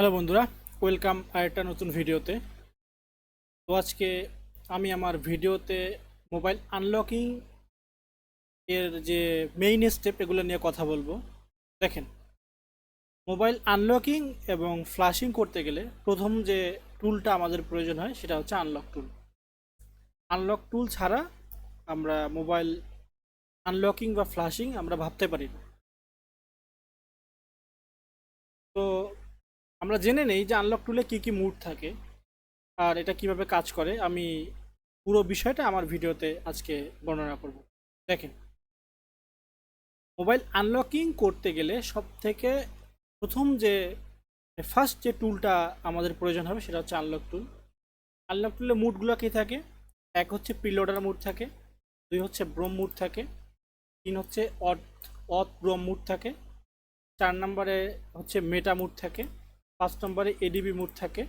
Hello বন্ধুরা welcome আরেকটা নতুন ভিডিওতে। তো আজকে আমি আমার ভিডিওতে মোবাইল আনলকিং এর যে মেইন স্টেপ এগুলো নিয়ে কথা বলব। দেখেন মোবাইল আনলকিং এবং ফ্লাশিং করতে গেলে প্রথম যে টুলটা আমাদের প্রয়োজন হয় সেটা হচ্ছে আনলক টুল আনলক টুল ছাড়া আমরা মোবাইল আনলকিং বা ফ্লাশিং আমরা ভাবতে পারি না। তো আমরা জেনে নেই যে আনলক টুলে কি কি মুড থাকে আর এটা কীভাবে কাজ করে। আমি পুরো বিষয়টা আমার ভিডিওতে আজকে বর্ণনা করব। দেখেন মোবাইল আনলকিং করতে গেলে সব থেকে প্রথম যে ফার্স্ট যে টুলটা আমাদের প্রয়োজন হবে সেটা হচ্ছে আনলক টুল আনলক টুলে মুডগুলো কী থাকে? এক হচ্ছে প্রিলোডার মুড থাকে, দুই হচ্ছে ব্রোম মুড থাকে, তিন হচ্ছে অট অথ ব্রোম মুড থাকে, চার নম্বরে হচ্ছে মেটা মুড থাকে পাঁচ নম্বরে এডিবি মুড থাকে।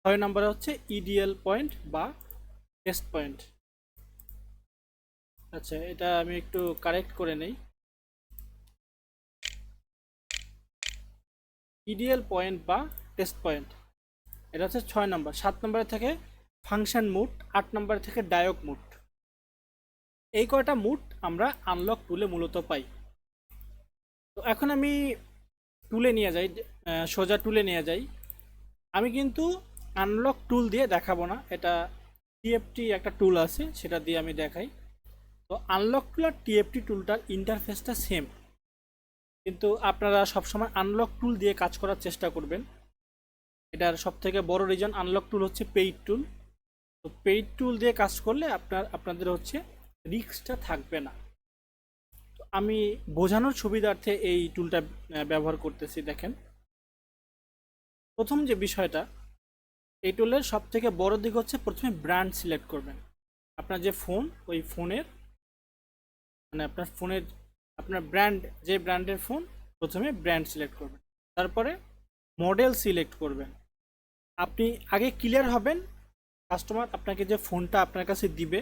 ছয় নম্বরে হচ্ছে ইডিএল পয়েন্ট বা টেস্ট পয়েন্ট আচ্ছা এটা আমি একটু কারেক্ট করে নেই। ইডিএল পয়েন্ট বা টেস্ট পয়েন্ট এটা হচ্ছে ছয় নম্বর। সাত নম্বরে থেকে ফাংশন মুড, আট নম্বরে থেকে ডায়ক মুড। এই কয়টা মুড আমরা আনলক টুলে মূলত পাই। তো এখন আমি টুলে নিয়ে যাই। সোজা টুলে নিয়ে যাই। আমি কিন্তু আনলক টুল দিয়ে দেখাবো না। এটা টিএফটি একটা টুল আছে, সেটা দিয়ে আমি দেখাই। তো আনলক টুল আর টিএফটি টুলটার ইন্টারফেসটা সেম কিন্তু আপনারা সবসময় আনলক টুল দিয়ে কাজ করার চেষ্টা করবেন। এটার সব থেকে বড় রিজন আনলক টুল হচ্ছে পেইড টুল তো পেইড টুল দিয়ে কাজ করলে আপনার, আপনাদের হচ্ছে রিস্কটা থাকবে না। তো আমি বোঝানোর সুবিধার্থে এই টুলটা ব্যবহার করতেছি, দেখেন। প্রথম যে বিষয়টা, এই টুলের সব থেকে বড় দিক হচ্ছে প্রথমে ব্র্যান্ড সিলেক্ট করবেন। আপনার যে ফোন ওই ফোনের মানে আপনার ফোনের আপনার ব্র্যান্ড যে ব্র্যান্ডের ফোন প্রথমে ব্র্যান্ড সিলেক্ট করবেন। তারপরে মডেল সিলেক্ট করবেন। আপনি আগে ক্লিয়ার হবেন কাস্টমার আপনাকে যে ফোনটা আপনার কাছে দিবে,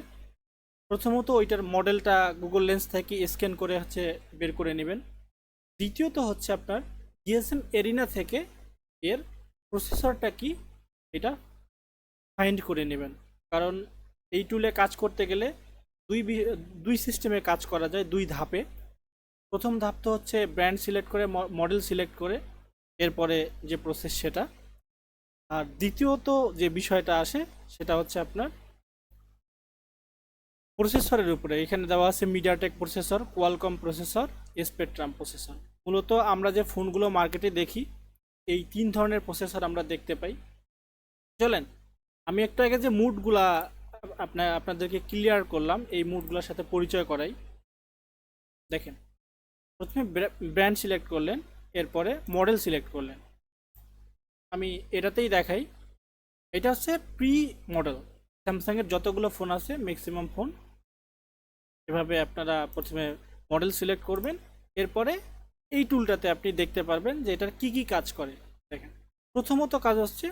প্রথমত ওইটার মডেলটা গুগল লেন্স থেকে স্ক্যান করে হচ্ছে বের করে নেবেন। দ্বিতীয়ত হচ্ছে আপনার জিএসএম এরিনা থেকে এর প্রসেসরটা কি? এটা ফাইন্ড করে নেবেন। কারণ এই টুলে কাজ করতে গেলে দুই দুই সিস্টেমে কাজ করা যায়, দুই ধাপে। প্রথম ধাপ তো হচ্ছে ব্র্যান্ড সিলেক্ট করে মডেল সিলেক্ট করে, এরপরে যে প্রসেস সেটা। আর দ্বিতীয়ত যে বিষয়টা আসে, সেটা হচ্ছে আপনার প্রসেসরের উপরে। এখানে দেওয়া আছে MediaTek processor Qualcomm processor Spectrum processor মূলত আমরা যে ফোনগুলো মার্কেটে দেখি এই তিন ধরনের প্রসেসর আমরা দেখতে পাই। চলেন, আমি একটু আগে যে মুডগুলা আপনার আপনাদেরকে ক্লিয়ার করলাম, এই মুডগুলোর সাথে পরিচয় করাই। দেখেন, প্রথমে ব্র্যান্ড সিলেক্ট করলেন, এরপরে মডেল সিলেক্ট করলেন। আমি এটাতেই দেখাই, এটা হচ্ছে প্রি মডেল স্যামসাংয়ের যতগুলো ফোন আছে ম্যাক্সিমাম ফোন এভাবে আপনারা প্রথমে মডেল সিলেক্ট করবেন, এরপরে এই টুলটাতে আপনি দেখতে পারবেন যে এটার কি কি কাজ করে। দেখেন, প্রথমত কাজ হচ্ছে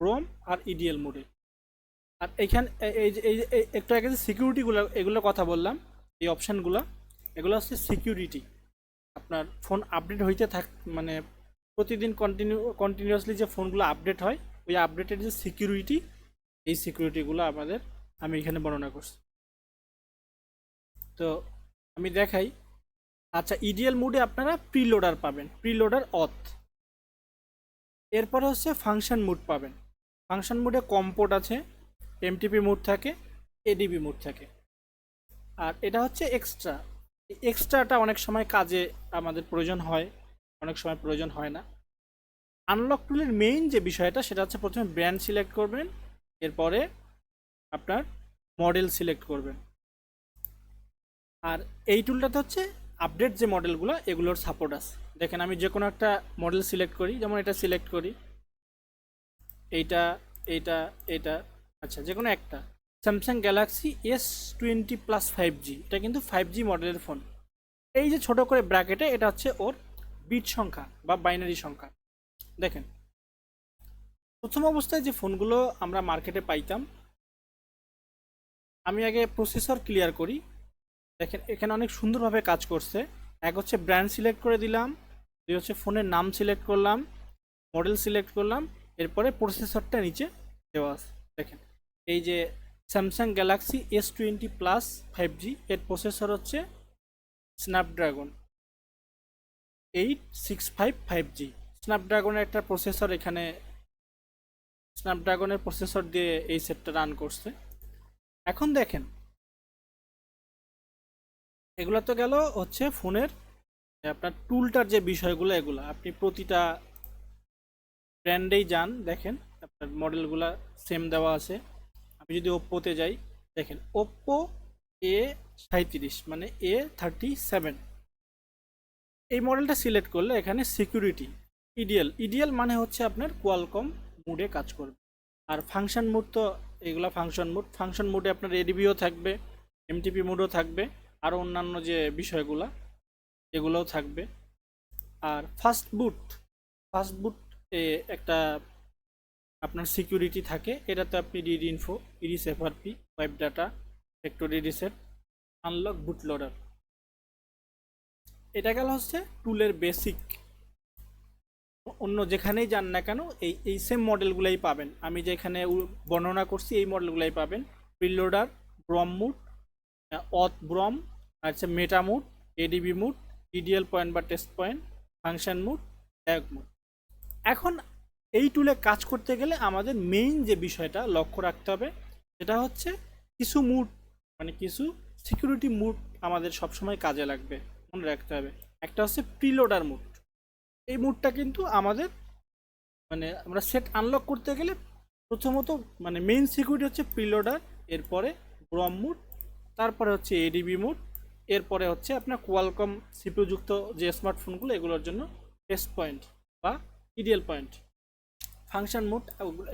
ক্রোম আর ইডিএল মোডে আর এইখান এই যে- এই যে- এই- একটু আগে যে সিকিউরিটিগুলো এগুলো কথা বললাম, এই অপশানগুলো এগুলো হচ্ছে সিকিউরিটি আপনার ফোন আপডেট হইতে থাক মানে প্রতিদিন কন্টিনিউ কন্টিনিউয়াসলি যে ফোনগুলো আপডেট হয়, ওই আপডেটের যে সিকিউরিটি এই সিকিউরিটিগুলো আমাদের, আমি এখানে বর্ণনা করছি। তো আমি দেখাই আচ্ছা ইডিএল মুডে আপনারা প্রিলোডার পাবেন প্রিলোডার অথ এরপরে হচ্ছে ফাংশন মুড পাবেন। ফাংশন মুডে কম্পোর্ট আছে এমটিপি মুড থাকে এডিবি মুড থাকে। আর এটা হচ্ছে এক্সট্রা এক্সট্রাটা অনেক সময় কাজে আমাদের প্রয়োজন হয়, অনেক সময় প্রয়োজন হয় না। আনলক টুলের মেইন যে বিষয়টা, সেটা হচ্ছে প্রথমে ব্র্যান্ড সিলেক্ট করবেন, এরপরে আপনার মডেল সিলেক্ট করবেন। আর এই টুলটাতে হচ্ছে আপডেট যে মডেলগুলো এগুলোর সাপোর্ট আছে। দেখেন, আমি যে কোনো একটা মডেল সিলেক্ট করি, যেমন এটা সিলেক্ট করি। এইটা এইটা এটা আচ্ছা যে কোনো একটা। Samsung Galaxy S twenty plus five G এটা কিন্তু ফাইভ জি মডেলের ফোন এই যে ছোট করে ব্র্যাকেটে এটা হচ্ছে ওর বিট সংখ্যা বা বাইনারি সংখ্যা। দেখেন, প্রথম অবস্থায় যে ফোনগুলো আমরা মার্কেটে পাইতাম, আমি আগে প্রসেসর ক্লিয়ার করি। দেখেন, এখানে অনেক সুন্দরভাবে কাজ করছে। এক হচ্ছে ব্র্যান্ড সিলেক্ট করে দিলাম, দুই হচ্ছে ফোনের নাম সিলেক্ট করলাম মডেল সিলেক্ট করলাম, এরপরে প্রসেসরটা নিচে দেওয়া আছে। দেখেন, এই যে Samsung Galaxy S twenty plus five G এর প্রসেসর হচ্ছে Snapdragon eight six five five G স্ন্যাপড্রাগনের একটা প্রসেসর এখানে স্ন্যাপড্রাগনের প্রসেসর দিয়ে এই সেটটা রান করছে। এখন দেখেন এগুলো তো গেল হচ্ছে ফোনের আপনার টুলটার যে বিষয়গুলো এগুলো। আপনি প্রতিটা ব্র্যান্ডেই যান, দেখেন, আপনার মডেলগুলা সেম দেওয়া আছে। আমি যদি ওপ্পোতে যাই, দেখেন ওপ্পো এ সাঁত্রিশ মানে এ থার্টি সেভেন এই মডেলটা সিলেক্ট করলে এখানে সিকিউরিটি ইডিএল ইডিএল মানে হচ্ছে আপনার কোয়ালকম মুডে কাজ করবে। আর ফাংশন মুড তো, এগুলা ফাংশন মুড ফাংশন মুডে আপনার এডিবিও থাকবে এমটিপি মুডও থাকবে। আর অন্যান্য যে বিষয়গুলা, এগুলোও থাকবে। আর ফাস্ট বুট ফাস্ট বুট একটা আপনার সিকিউরিটি থাকে। এটাতে আপনি read info erase FRP wipe data factory reset unlock boot loader এটা গেল হচ্ছে টুলের বেসিক অন্য যেখানেই যান না কেন, এই এই সেম মডেলগুলাই পাবেন। আমি যেখানে বর্ণনা করছি, এই মডেলগুলাই পাবেন। প্রিলোডার ব্রম মুড অথ ব্রম হচ্ছে meta mode ADB mode EDL point বা টেস্ট পয়েন্ট ফাংশন মুড এক মুড এখন এই টুলে কাজ করতে গেলে আমাদের মেইন যে বিষয়টা লক্ষ্য রাখতে হবে, সেটা হচ্ছে কিছু মুড মানে কিছু সিকিউরিটি মুড আমাদের সবসময় কাজে লাগবে, মনে রাখতে হবে। একটা হচ্ছে প্রিলোডার মুড এই মুডটা কিন্তু আমাদের মানে আমরা সেট আনলক করতে গেলে প্রথমত মানে মেইন সিকিউরিটি হচ্ছে প্রিলোডার এরপরে ব্রম মুড তারপরে হচ্ছে এডিবি মুড এরপরে হচ্ছে আপনার কোয়ালকম সিপিউযুক্ত যে স্মার্টফোনগুলো এগুলোর জন্য টেস্ট পয়েন্ট বা ইডিএল পয়েন্ট ফাংশন মুড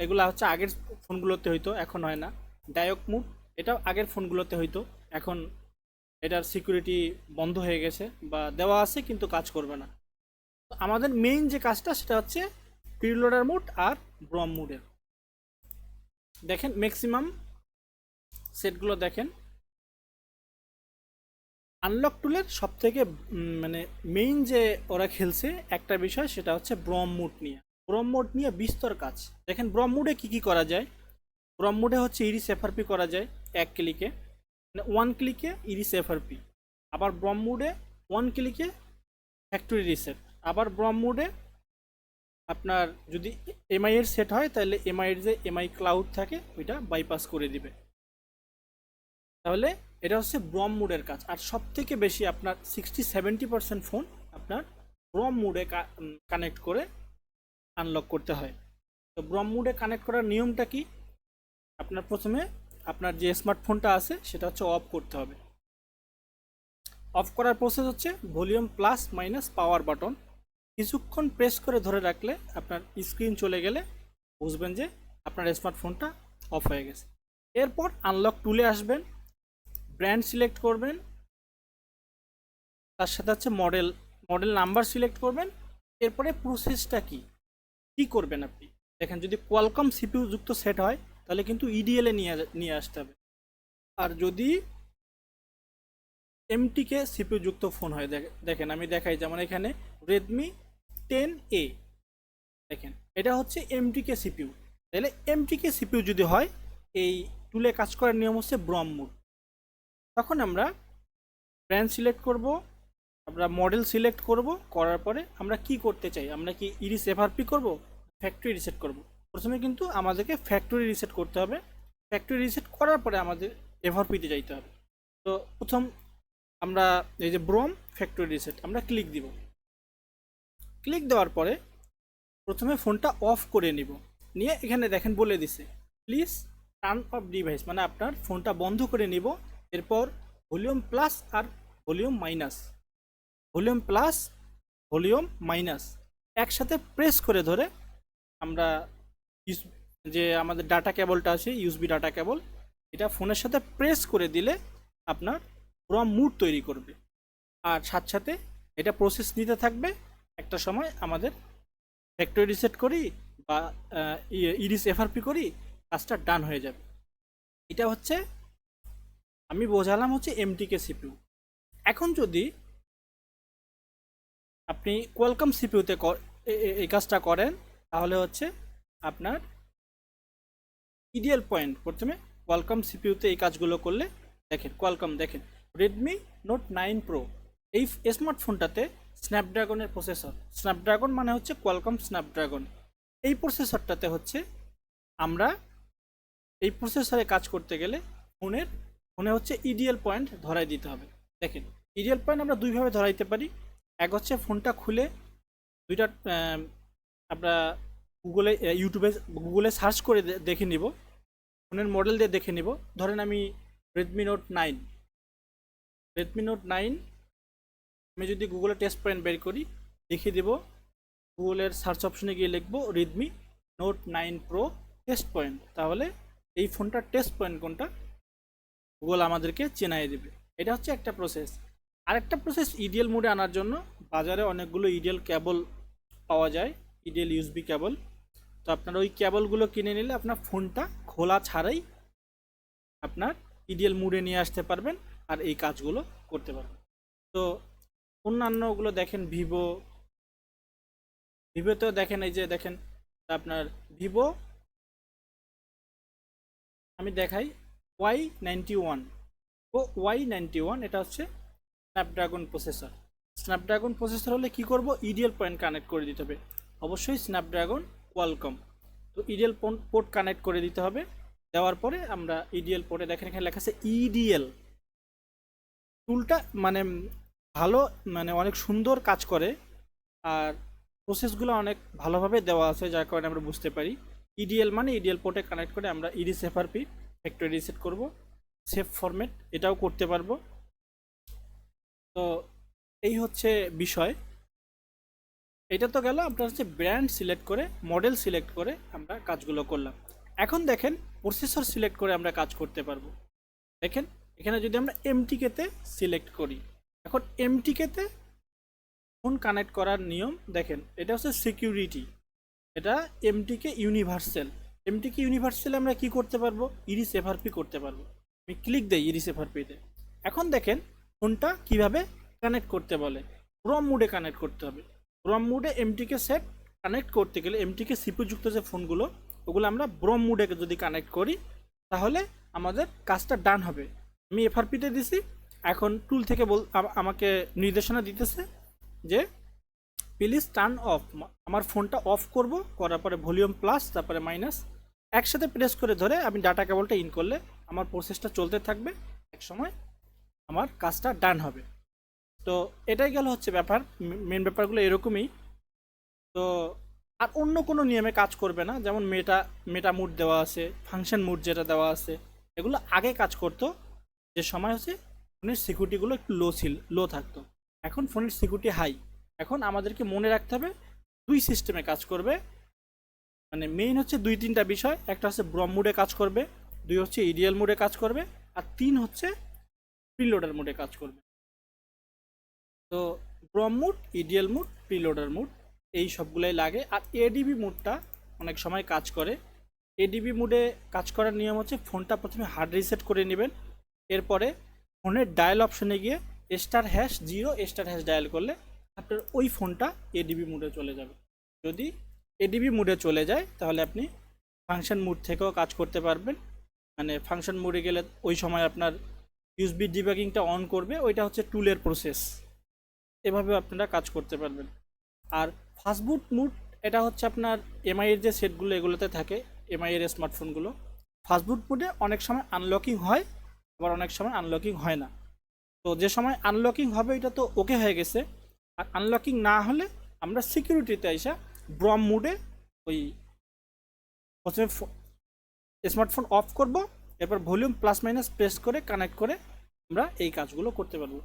এগুলো হচ্ছে আগের ফোনগুলোতে হইতো, এখন হয় না। ডায়ক মুড এটাও আগের ফোনগুলোতে হইতো, এখন এটার সিকিউরিটি বন্ধ হয়ে গেছে বা দেওয়া আছে, কিন্তু কাজ করবে না। আমাদের মেইন যে কাজটা, সেটা হচ্ছে প্রিলোডার মুড আর ব্রম মুডের দেখেন ম্যাক্সিমাম সেটগুলো দেখেন। আনলক টুলের সব থেকে মানে মেইন যে ওরা খেলছে, একটা বিষয় সেটা হচ্ছে ব্রম মুড নিয়ে। ব্রম মুড নিয়ে বিস্তর কাজ। দেখেন ব্রম মুডে কী কী করা যায়? ব্রম মুডে হচ্ছে ইরিস এফআরপি করা যায় এক ক্লিকে মানে ওয়ান ক্লিকে ইরিস এফআরপি আবার ব্রম মুডে ওয়ান ক্লিকে ফ্যাক্টরি রিসেট আবার ব্রম মুডে আপনার যদি এমআই এর সেট হয়, তাহলে এমআই এর যে এমআই ক্লাউড থাকে, ওইটা বাইপাস করে দিবে। তাহলে এটা হচ্ছে ব্রম মুডের কাজ। আর সব থেকে বেশি আপনার সিক্সটি সেভেন্টি পার্সেন্ট ফোন আপনার ব্রম মুডে কানেক্ট করে আনলক করতে হয়। তো ব্রম মুডে কানেক্ট করার নিয়মটা কি? আপনার প্রথমে আপনার যে স্মার্টফোনটা আছে, সেটা হচ্ছে অফ করতে হবে। অফ করার প্রসেস হচ্ছে volume plus minus power button কিছুক্ষণ প্রেস করে ধরে রাখলে আপনার স্ক্রিন চলে গেলে বুঝবেন যে আপনার স্মার্টফোনটা অফ হয়ে গেছে। এরপর আনলক টুলে আসবেন। ব্র্যান্ড সিলেক্ট করবেন, তার সাথে হচ্ছে মডেল মডেল নাম্বার সিলেক্ট করবেন, এরপরে প্রসেসটা কি? কি করবেন আপনি? দেখেন, যদি কোয়ালকম সিপিউ যুক্ত সেট হয়, তাহলে কিন্তু ইডিএল এ নিয়ে নিয়ে আসতে হবে। আর যদি এমটিকে সিপিউ যুক্ত ফোন হয়, দেখ- দেখেন, আমি দেখাই, যেমন এখানে রেডমি টেন এ দেখেন, এটা হচ্ছে এমটিকে সিপিউ তাহলে এমটিকে সিপিউ যদি হয়, এই টুলে কাজ করার নিয়ম হচ্ছে ব্রম তখন আমরা ব্র্যান্ড সিলেক্ট করব, আমরা মডেল সিলেক্ট করব, করার পরে আমরা কি করতে চাই? আমরা কি ইরিস এফআরপি করব? ফ্যাক্টরি রিসেট করব। প্রথমে কিন্তু আমাদেরকে ফ্যাক্টরি রিসেট করতে হবে। ফ্যাক্টরি রিসেট করার পরে আমাদের এফআরপিতে যাইতে হবে। তো প্রথম আমরা এই যে ব্রোম ফ্যাক্টরি রিসেট আমরা ক্লিক দিব। ক্লিক দেওয়ার পরে প্রথমে ফোনটা অফ করে নিব। নিয়ে এখানে দেখেন বলে দিছে প্লিজ টার্ন অফ ডিভাইস মানে আপনার ফোনটা বন্ধ করে নিব। এরপর ভলিউম প্লাস আর volume minus. Volume plus, volume minus. একসাথে প্রেস করে ধরে আমরা যে আমাদের ডাটা কেবলটা আছে ইউসবি ডাটা কেবল, এটা ফোনের সাথে প্রেস করে দিলে আপনার পুরো মুড তৈরি করবে। আর সাথে সাথে এটা প্রসেস নিতে থাকবে। একটা সময় আমাদের ফ্যাক্টরি রিসেট করি বা ইরিস এফআরপি করি, কাজটা ডান হয়ে যাবে। এটা হচ্ছে আমি বোঝালাম হচ্ছে এমটিকে সিপিউ এখন যদি আপনি কোয়ালকাম সিপিউতে এই কাজটা করেন, তাহলে হচ্ছে আপনার ইডিয়াল পয়েন্ট প্রথমে কোয়ালকম সিপিউতে এই কাজগুলো করলে দেখেন কোয়ালকম দেখেন রেডমি নোট নাইন প্রো এই স্মার্টফোনটাতে স্ন্যাপড্রাগনের প্রসেসর স্ন্যাপড্রাগন মানে হচ্ছে কোয়ালকম স্ন্যাপড্রাগন এই প্রসেসরটাতে হচ্ছে আমরা এই প্রসেসরে কাজ করতে গেলে ফোনের ফোনে হচ্ছে ইডিয়াল পয়েন্ট ধরাই দিতে হবে। দেখেন ইডিয়াল পয়েন্ট আমরা দুইভাবে ধরাইতে পারি। এক হচ্ছে ফোনটা খুলে দুইটা আমরা গুগলে ইউটিউবে গুগলে সার্চ করে দেখে নিব। ফোনের মডেল দিয়ে দেখে নিব। ধরেন আমি Redmi Note nine Redmi Note nine আমি যদি গুগলে টেস্ট পয়েন্ট বের করি, দেখিয়ে দেব। গুগলের সার্চ অপশনে গিয়ে লিখব Redmi Note nine Pro test point তাহলে এই ফোনটার টেস্ট পয়েন্ট কোনটা? গুগল আমাদেরকে চেনাই দেবে। এটা হচ্ছে একটা প্রসেস আরেকটা প্রসেস ইডিএল মোডে আনার জন্য বাজারে অনেকগুলো ইডিএল কেবল পাওয়া যায় ইডিএল ইউএসবি কেবল তো আপনার ওই কেবলগুলো কিনে নিলে আপনার ফোনটা খোলা ছাড়াই আপনার ইডিএল মুডে নিয়ে আসতে পারবেন আর এই কাজগুলো করতে পারবেন। তো অন্যান্যগুলো দেখেন ভিভো ভিভোতেও দেখেন এই যে দেখেন আপনার ভিভো আমি দেখাই। ওয়াই নাইনটি ওয়ান ও ওয়াই নাইনটি ওয়ান এটা হচ্ছে স্ন্যাপড্রাগন প্রসেসর স্ন্যাপড্রাগন প্রসেসর হলে কি করব? ইডিএল পয়েন্ট কানেক্ট করে দিতে হবে। অবশ্যই স্ন্যাপড্রাগন কোয়ালকম তো ইডিএল পোর্ট কানেক্ট করে দিতে হবে। দেওয়ার পরে আমরা ইডিএল পোর্টে দেখেন এখানে লেখা আছে ইডিএল টুলটা মানে ভালো মানে অনেক সুন্দর কাজ করে। আর প্রসেসগুলো অনেক ভালোভাবে দেওয়া আছে, যার কারণে আমরা বুঝতে পারি। ইডিএল মানে ইডিএল পোর্টে কানেক্ট করে আমরা ইডিস এফআরপি ফ্যাক্টরি রিসেট করব। সেভ ফরম্যাট এটাও করতে পারব। তো এই হচ্ছে বিষয়। এটা তো গেল আপনার হচ্ছে ব্র্যান্ড সিলেক্ট করে মডেল সিলেক্ট করে আমরা কাজগুলো করলাম। এখন দেখেন প্রসেসর সিলেক্ট করে আমরা কাজ করতে পারব। দেখেন, এখানে যদি আমরা এমটিকেতে সিলেক্ট করি, এখন এমটিকেতে ফোন কানেক্ট করার নিয়ম দেখেন, এটা হচ্ছে সিকিউরিটি এটা এমটিকে ইউনিভার্সাল এমটিকে ইউনিভার্সালে আমরা কি করতে পারব? ইরিস এফআরপি করতে পারব। আমি ক্লিক দেই ইরিস এফআরপিতে এখন দেখেন, ফোনটা কীভাবে কানেক্ট করতে বলে? রম মুডে কানেক্ট করতে হবে। রম মুডে এমটিকে সেট কানেক্ট করতে গেলে এমটিকে সিপিযুক্ত যে ফোনগুলো, ওগুলো আমরা ব্রম মুডে যদি কানেক্ট করি, তাহলে আমাদের কাজটা ডান হবে। আমি এফআরপিতে দিছি। এখন টুল থেকে বল আমাকে নির্দেশনা দিতেছে যে প্লিজ টার্ন অফ আমার ফোনটা অফ করব, করার পরে ভলিউম প্লাস তারপরে মাইনাস একসাথে প্রেস করে ধরে আমি ডাটা কেবলটা ইন করলে আমার প্রসেসটা চলতে থাকবে। এক সময় আমার কাজটা ডান হবে। তো এটাই গেল হচ্ছে ব্যাপার। মেন ব্যাপারগুলো এরকমই। তো আর অন্য কোনো নিয়মে কাজ করবে না। যেমন মেটা মেটা মুড দেওয়া আছে ফাংশন মুড যেটা দেওয়া আছে, এগুলো আগে কাজ করতো। যে সময় হচ্ছে ফোনের সিকিউরিটিগুলো একটু লো ছিল লো থাকতো। এখন ফোনের সিকিউরিটি হাই এখন আমাদেরকে মনে রাখতে হবে দুই সিস্টেমে কাজ করবে। মানে মেইন হচ্ছে দুই তিনটা বিষয়। একটা হচ্ছে ব্রম মুডে কাজ করবে, দুই হচ্ছে ইডিয়াল মুডে কাজ করবে, আর তিন হচ্ছে প্রিলোডার মুডে কাজ করবে। তো BROM mode EDL mode preloader mode এই সবগুলাই লাগে। আর এডিবি মুডটা অনেক সময় কাজ করে। এডিবি মুডে কাজ করার নিয়ম হচ্ছে ফোনটা প্রথমে হার্ড রিসেট করে নেবেন। এরপরে ফোনের ডায়াল অপশনে গিয়ে star hash zero star hash dial করলে আপনার ওই ফোনটা এডিবি মুডে চলে যাবে। যদি এডিবি মুডে চলে যায়, তাহলে আপনি ফাংশন মুড থেকেও কাজ করতে পারবেন। মানে ফাংশন মুডে গেলে ওই সময় আপনার ইউসবি ডিবাগিংটা অন করবে, ওইটা হচ্ছে টুলের প্রসেস এভাবে আপনারা কাজ করতে পারবেন। আর ফাস্টবুট মুড এটা হচ্ছে আপনার এমআইয়ের যে সেটগুলো এগুলোতে থাকে এমআই এর স্মার্টফোনগুলো ফাস্টবুট মুডে অনেক সময় আনলকিং হয়, আবার অনেক সময় আনলকিং হয় না। তো যে সময় আনলকিং হবে এটা তো ওকে হয়ে গেছে। আর আনলকিং না হলে আমরা সিকিউরিটিতে আইসা ব্রম মুডে ওই প্রথমে স্মার্টফোন অফ করব, এরপর ভলিউম প্লাস মাইনাস প্রেস করে, কানেক্ট করে আমরা এই কাজগুলো করতে পারব।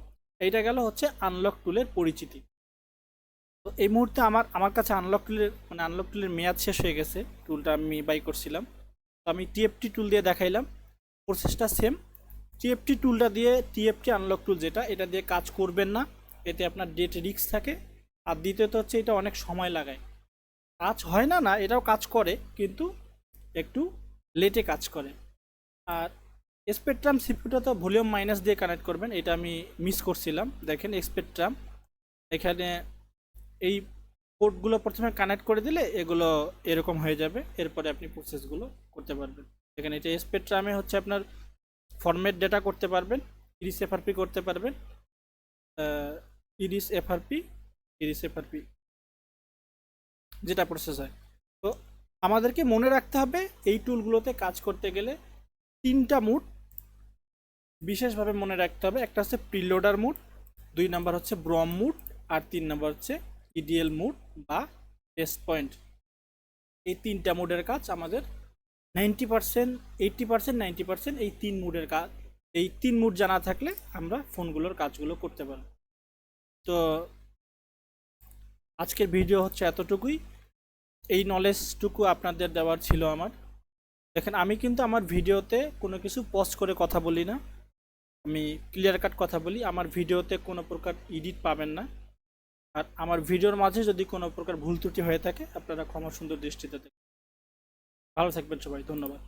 এইটা গেল হচ্ছে আনলক টুলের পরিচিতি। তো এই মুহূর্তে আমার আমার কাছে আনলক টুলের মানে আনলক টুলের মেয়াদ শেষ হয়ে গেছে, টুলটা আমি বাই করছিলাম। তো আমি টিএফটি টুল দিয়ে দেখাইলাম, প্রসেসটা সেম। টিএফটি টুলটা দিয়ে, টিএফটি আনলক টুল যেটা, এটা দিয়ে কাজ করবেন না, এতে আপনার ডেট রিস্ক থাকে। আর দ্বিতীয়ত হচ্ছে এটা অনেক সময় লাগায়। কাজ হয় না না, এটাও কাজ করে, কিন্তু একটু লেটে কাজ করে। আর স্পেকট্রাম সিপিউটা তো ভলিউম মাইনাস দিয়ে কানেক্ট করবেন, এটা আমি মিস করছিলাম। দেখেন স্পেকট্রাম এখানে এই পোর্টগুলো প্রথমে কানেক্ট করে দিলে এগুলো এরকম হয়ে যাবে, এরপরে আপনি প্রসেসগুলো করতে পারবেন। এখানে এটা স্পেকট্রামে হচ্ছে আপনার ফরম্যাট ডেটা করতে পারবেন ইরিস এফআরপি করতে পারবেন ইরিস এফআরপি ইরিস এফআরপি যেটা প্রসেস হয়। তো আমাদেরকে মনে রাখতে হবে, এই টুলগুলোতে কাজ করতে গেলে তিনটা মুড বিশেষভাবে মনে রাখতে হবে। একটা হচ্ছে প্রিলোডার মুড দুই নাম্বার হচ্ছে ব্রম মুড আর তিন নাম্বার হচ্ছে ইডিএল মুড বা টেস্ট পয়েন্ট এই তিনটা মুডের কাজ আমাদের ninety percent eighty percent ninety percent এই তিন মুডের কাজ, এই তিন মুড জানা থাকলে আমরা ফোনগুলোর কাজগুলো করতে পারব। তো আজকের ভিডিও হচ্ছে এতটুকুই। এই নলেজটুকু আপনাদের দেওয়ার ছিল আমার। দেখেন, আমি কিন্তু আমার ভিডিওতে কোনো কিছু পোস্ট করে কথা বলি না। আমি ক্লিয়ার কাট কথা বলি, আমার ভিডিওতে কোনো প্রকার এডিট পাবেন না। আর আমার ভিডিওর মাঝে যদি কোনো প্রকার ভুল ত্রুটি হয়ে থাকে, আপনারা ক্ষমা সুন্দর দৃষ্টিতে দেখবেন। ভালো থাকবেন সবাই, ধন্যবাদ।